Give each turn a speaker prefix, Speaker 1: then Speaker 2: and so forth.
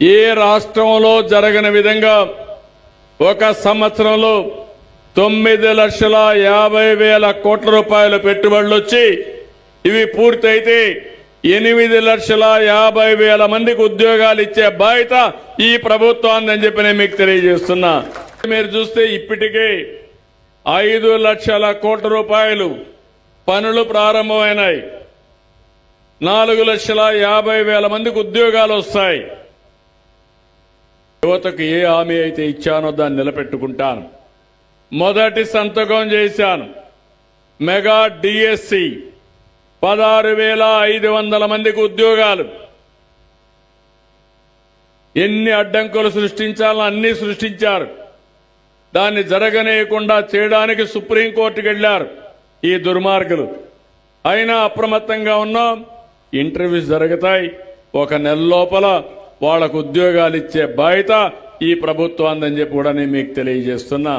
Speaker 1: ఏ రాష్ట్రంలో జరగని విధంగా ఒక సంవత్సరంలో తొమ్మిది లక్షల యాభై వేల కోట్ల రూపాయల పెట్టుబడులు వచ్చి ఇవి పూర్తయితే ఎనిమిది లక్షల యాభై వేల మందికి ఉద్యోగాలు ఇచ్చే బాధ్యత ఈ ప్రభుత్వాన్ని అని చెప్పి నేను మీకు తెలియజేస్తున్నా. మీరు చూస్తే ఇప్పటికే ఐదు లక్షల కోట్ల రూపాయలు పనులు ప్రారంభమైనాయి. నాలుగు లక్షల యాభై వేల మందికి ఉద్యోగాలు వస్తాయి. యువతకు ఏ హామీ అయితే ఇచ్చానో దాన్ని నిలబెట్టుకుంటాను. మొదటి సంతకం చేశాను. మెగా డిఎస్సి పదహారు వేల ఐదు వందల మందికి ఉద్యోగాలు. ఎన్ని అడ్డంకులు సృష్టించాలో అన్ని సృష్టించారు. దాన్ని జరగనేయకుండా చేయడానికి సుప్రీంకోర్టుకు వెళ్ళారు ఈ దుర్మార్గులు. అయినా అప్రమత్తంగా ఉన్నాం. ఇంటర్వ్యూస్ జరుగుతాయి. ఒక నెల లోపల వాళ్ళకు ఉద్యోగాలు ఇచ్చే బాధ్యత ఈ ప్రభుత్వాన్ని చెప్పి కూడా నేను మీకు తెలియజేస్తున్నా.